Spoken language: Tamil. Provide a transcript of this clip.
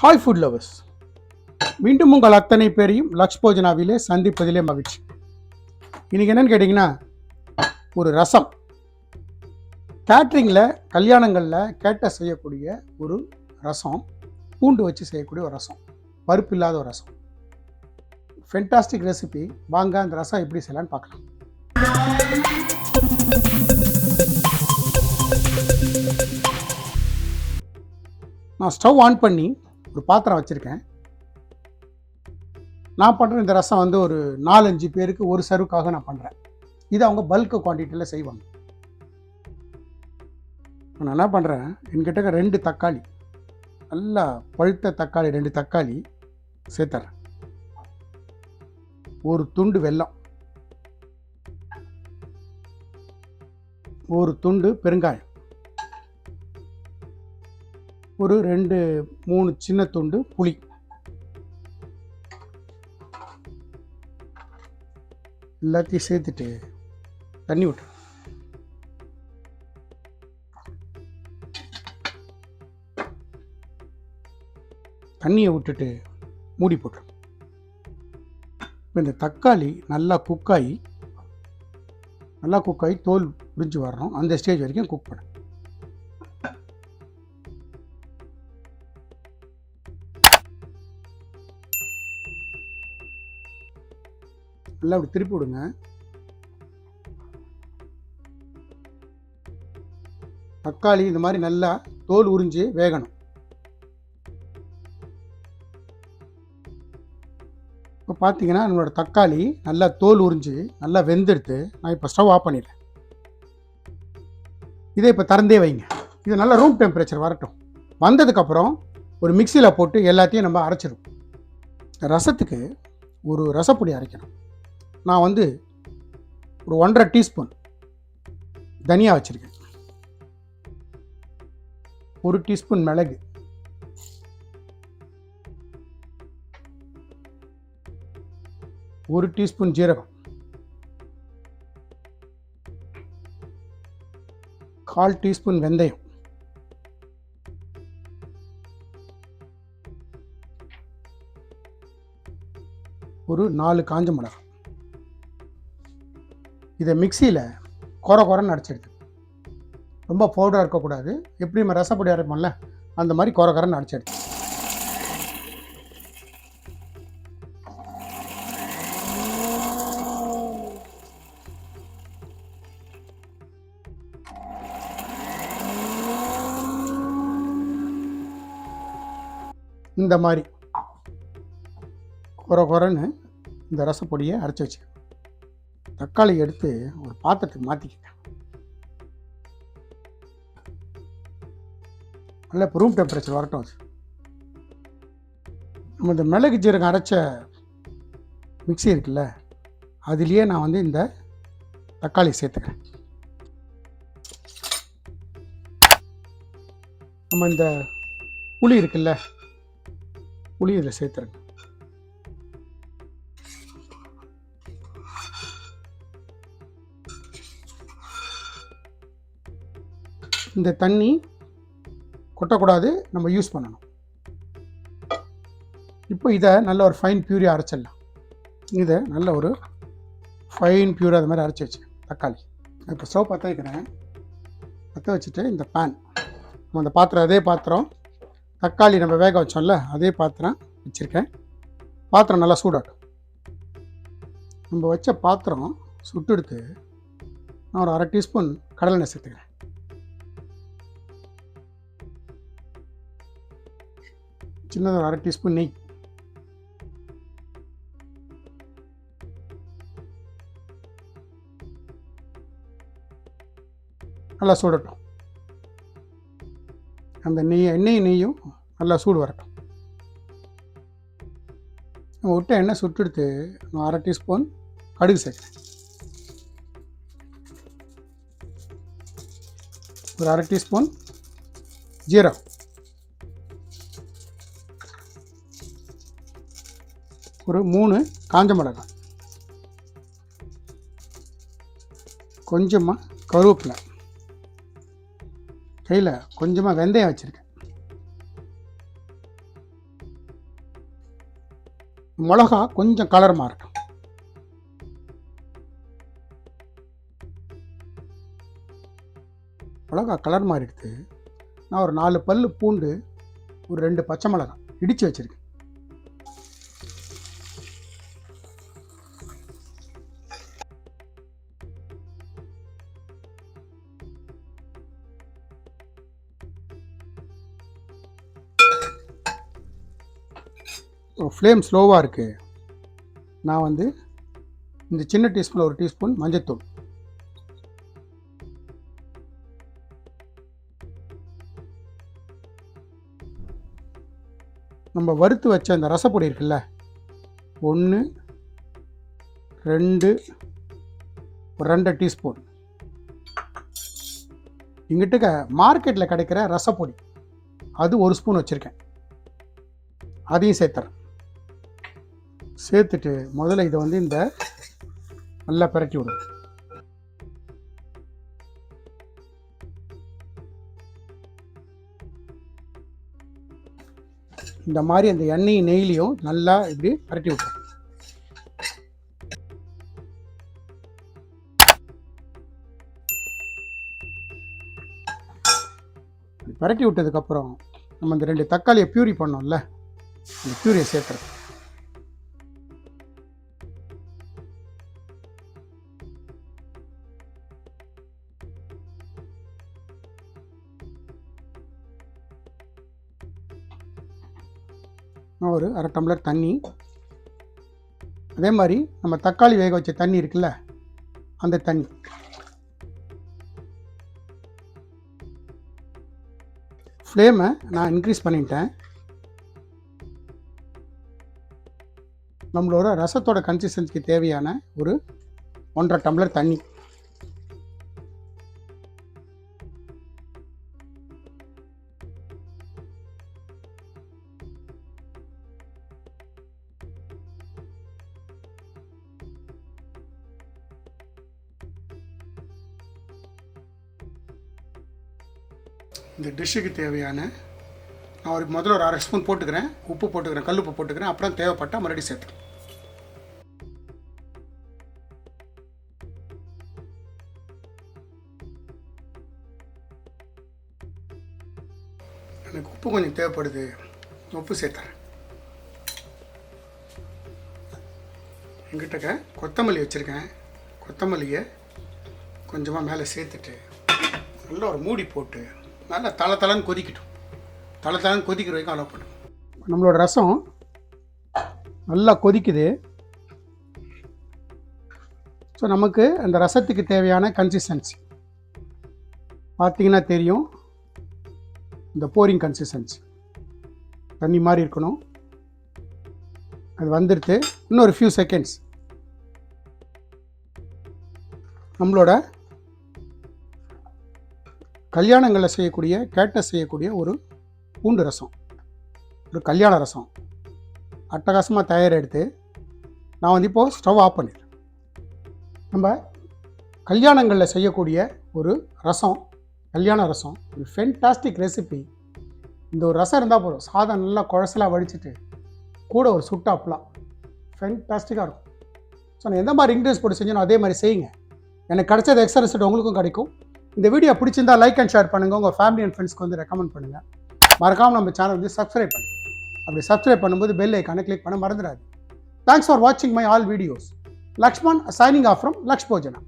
ஹாய் ஃபுட் லவர்ஸ் மீண்டும் உங்கள் அத்தனை பேரையும் லக்ஷ் போஜனாவிலே சந்திப்பதிலே மகிழ்ச்சி. இன்றைக்கி என்னென்னு கேட்டிங்கன்னா ஒரு ரசம். கேட்ரிங்கில் கல்யாணங்களில் கேட்ட செய்யக்கூடிய ஒரு ரசம் பூண்டு வச்சு செய்யக்கூடிய ஒரு ரசம் பருப்பு இல்லாத ஒரு ரசம். ஃபென்டாஸ்டிக் ரெசிபி வாங்க அந்த ரசம் எப்படி செய்யலான்னு பார்க்கலாம். நான் ஸ்டவ் ஆன் பண்ணி ஒரு பாத்திரம் வச்சுருக்கேன். நான் பண்ணுற இந்த ரசம் வந்து ஒரு நாலஞ்சு பேருக்கு ஒரு சருக்காக நான் பண்ணுறேன் இது அவங்க பல்க் குவான்டிட்டியில் செய்வாங்க. நான் என்ன பண்ணுறேன் என்கிட்ட ரெண்டு தக்காளி நல்லா பழுத்த தக்காளி ரெண்டு தக்காளி சேர்த்துறேன் ஒரு துண்டு வெல்லம். ஒரு துண்டு பெருங்காயம். ஒரு ரெண்டு மூணு சின்ன துண்டு புளி. எல்லாத்தையும் சேர்த்துட்டு தண்ணி விட்டு. தண்ணியை விட்டுட்டு மூடி போட்டுரு இப்போ இந்த தக்காளி நல்லா குக்காகி நல்லா குக்காகி தோல் பிரிஞ்சு வரணும். அந்த ஸ்டேஜ் வரைக்கும் குக் பண்ணு. நல்லா அப்படி திருப்பி விடுங்க. தக்காளி இந்த மாதிரி நல்லா தோல் உறிஞ்சு வேகணும். இப்போ பார்த்தீங்கன்னா நம்மளோட தக்காளி நல்லா தோல் உறிஞ்சு நல்லா வெந்தெடுத்து நான் இப்போ ஸ்டவ் ஆஃப் பண்ணிடுறேன். இதை இப்போ திறந்தே வைங்க. இது நல்லா ரூம் டெம்பரேச்சர் வரட்டும். வந்ததுக்கப்புறம் ஒரு மிக்சியில் போட்டு எல்லாத்தையும் நம்ம அரைச்சிடும் ரசத்துக்கு ஒரு ரசப்பொடி அரைக்கணும். நான் வந்து ஒரு ஒன்றரை டீஸ்பூன் தனியா வச்சுருக்கேன். ஒரு டீஸ்பூன் மிளகு. ஒரு டீஸ்பூன் ஜீரகம். கால் டீஸ்பூன் வெந்தயம். ஒரு நாலு காஞ்ச மிளகாய். இதை மிக்சியில் குறை குறைன்னு அடிச்சிடுது. ரொம்ப பவுடராக இருக்கக்கூடாது. எப்படி நம்ம ரசப்பொடி அரைப்போம்ல அந்த மாதிரி குறை குறைன்னு அடிச்சிடுது. இந்த மாதிரி குறை குறைன்னு இந்த ரசப்பொடியை அரைச்சி வச்சு தக்காளி எடுத்து ஒரு பாத்திரத்துக்கு மாற்றிக்கிட்டேன் நல்லா இப்போ ரூம் டெம்பரேச்சர் வரட்டும் அது. நம்ம இந்த மிளகு ஜீரகம் அரைச்ச மிக்ஸி இருக்குல்ல அதுலேயே நான் வந்து இந்த தக்காளி சேர்த்துக்கிறேன். நம்ம இந்த புளி இருக்குல்ல புளி இதில் சேர்த்துறேன் இந்த தண்ணி கொட்டக்கூடாது நம்ம யூஸ் பண்ணணும். இப்போ இதை நல்ல ஒரு ஃபைன் பியூரி அரைச்சிடலாம். இதை நல்ல ஒரு ஃபைன் பியூராக அது மாதிரி அரைச்சி வச்சு தக்காளி. இப்போ ஸ்டவ் பற்ற வைக்கிறேன். பற்ற வச்சுட்டு இந்த பேன் நம்ம அந்த பாத்திரம் அதே பாத்திரம் தக்காளி நம்ம வேக வச்சோம்ல அதே பாத்திரம் வச்சுருக்கேன். பாத்திரம் நல்லா சூடாட்டும் நம்ம வச்ச பாத்திரம் சுட்டு எடுத்து நான் ஒரு அரை டீஸ்பூன் கடலெண்ணெய் சேர்த்துக்கிறேன். சின்னதாக ஒரு அரை டீஸ்பூன் நெய். நல்லா சூடட்டும். அந்த நெய் எண்ணெய் நெய்யும் நல்லா சூடு வரட்டும். நம்ம விட்ட எண்ணெய் சுட்டெடுத்து நான் அரை டீஸ்பூன் கடுகு சேர்க்குறேன். ஒரு அரை டீஸ்பூன் ஜீரகம். ஒரு மூணு காஞ்ச மிளகாய் கொஞ்சமாக கருவேப்பிலை. கையில் கொஞ்சமாக வெந்தயம் வச்சுருக்கேன். மிளகா கொஞ்சம் கலர் மாறட்டும். மிளகா கலர் மாறிடுது நான் ஒரு நாலு பல்லு பூண்டு ஒரு ரெண்டு பச்சை மிளகாய் இடித்து வச்சுருக்கேன். ஃப்ளேம் ஸ்லோவாக இருக்குது நான் வந்து இந்த சின்ன டீஸ்பூன் ஒரு டீஸ்பூன் மஞ்சத்தூள். நம்ம வறுத்து வச்ச அந்த ரசப்பொடி இருக்குல்ல ஒன்று ரெண்டு ஒரு ரெண்டு டீஸ்பூன் எங்கிட்ட மார்க்கெட்டில் கிடைக்கிற ரசப்பொடி அது ஒரு ஸ்பூன் வச்சுருக்கேன். அதையும் சேர்த்துறேன். சேர்த்துட்டு முதல்ல இதை வந்து இந்த நல்லா பிறக்கி விடும் இந்த மாதிரி அந்த எண்ணெயும் நெய்லையும் நல்லா இப்படி பரட்டி விட்டுரும் பரட்டி விட்டதுக்கப்புறம் நம்ம இந்த ரெண்டு தக்காளியை பியூரி பண்ணோம்ல அந்த பியூரியை சேர்த்துறோம். ஒரு அரை டம்ளர் தண்ணி. அதே மாதிரி நம்ம தக்காளி வேக வச்ச தண்ணி இருக்குல்ல அந்த தண்ணி. ஃப்ளேமை நான் இன்க்ரீஸ் பண்ணிட்டேன். நம்மளோட ரசத்தோட கன்சிஸ்டன்சிக்கு தேவையான ஒரு ஒன்றரை டம்ளர் தண்ணி. இந்த டிஷ்ஷுக்கு தேவையான நான் ஒரு முதல்ல ஒரு அரை ஸ்பூன் போட்டுக்கிறேன். உப்பு போட்டுக்கிறேன் கல் உப்பு போட்டுக்கிறேன். அப்புறம் தேவைப்பட்டால் மறுபடியும் சேர்த்துக்கலாம். எனக்கு உப்பு கொஞ்சம் தேவைப்படுது. உப்பு சேர்த்துறேன். எங்கிட்டக்க கொத்தமல்லி வச்சுருக்கேன். கொத்தமல்லியை கொஞ்சமாக மேலே சேர்த்துட்டு நல்லா ஒரு மூடி போட்டு நல்லா தலை தலைன்னு கொதிக்கட்டும். தலை தலைன்னு கொதிக்கிற வரைக்கும் அலோவ் பண்ணும் நம்மளோட ரசம் நல்லா கொதிக்குது. ஸோ நமக்கு அந்த ரசத்துக்கு தேவையான கன்சிஸ்டன்சி பார்த்தீங்கன்னா தெரியும். இந்த போரிங் கன்சிஸ்டன்சி தண்ணி மாதிரி இருக்கணும். அது வந்துடுது இன்னொரு ஃபியூ செகண்ட்ஸ் நம்மளோட கல்யாணங்களில் செய்யக்கூடிய கேட்டஸ் செய்யக்கூடிய ஒரு பூண்டு ரசம். ஒரு கல்யாண ரசம். அட்டகாசமாக தயார் எடுத்து நான் வந்து இப்போது ஸ்டவ் ஆஃப் பண்ணிடுறேன். நம்ம கல்யாணங்களில் செய்யக்கூடிய ஒரு ரசம் கல்யாண ரசம் ஒரு ஃபென்டாஸ்டிக் ரெசிபி இந்த ஒரு ரசம் இருந்தால் போதும். சாதம் நல்லா குழசலாக வடிச்சிட்டு கூட ஒரு சுட்டா ஃபென்டாஸ்டிக்காக இருக்கும். ஸோ நான் எந்த மாதிரி இன்க்ரீடியன்ஸ் போட்டு செஞ்சேனோ அதே மாதிரி செய்யுங்க. எனக்கு கிடைச்சது எக்ஸ்ட்ரா ரிசல்ட் உங்களுக்கும் கிடைக்கும். இந்த வீடியோ பிடிச்சிருந்தா லைக் அண்ட் ஷேர் பண்ணுங்கள் உங்கள் ஃபேமிலி அண்ட் ஃப்ரெண்ட்ஸ்க்கு வந்து ரெக்கமெண்ட் பண்ணுங்கள் மறக்காமல் நம்ம சேனல் வந்து சப்ஸ்கிரைப் பண்ணுங்கள் அப்படி சப்ஸ்கிரைப் பண்ணும்போது பெல் ஐக்கானை கிளிக் பண்ண மறந்துடாது தேங்க்ஸ் ஃபார் வாட்சிங் my all videos Lakshman signing off from Laksh Bhojana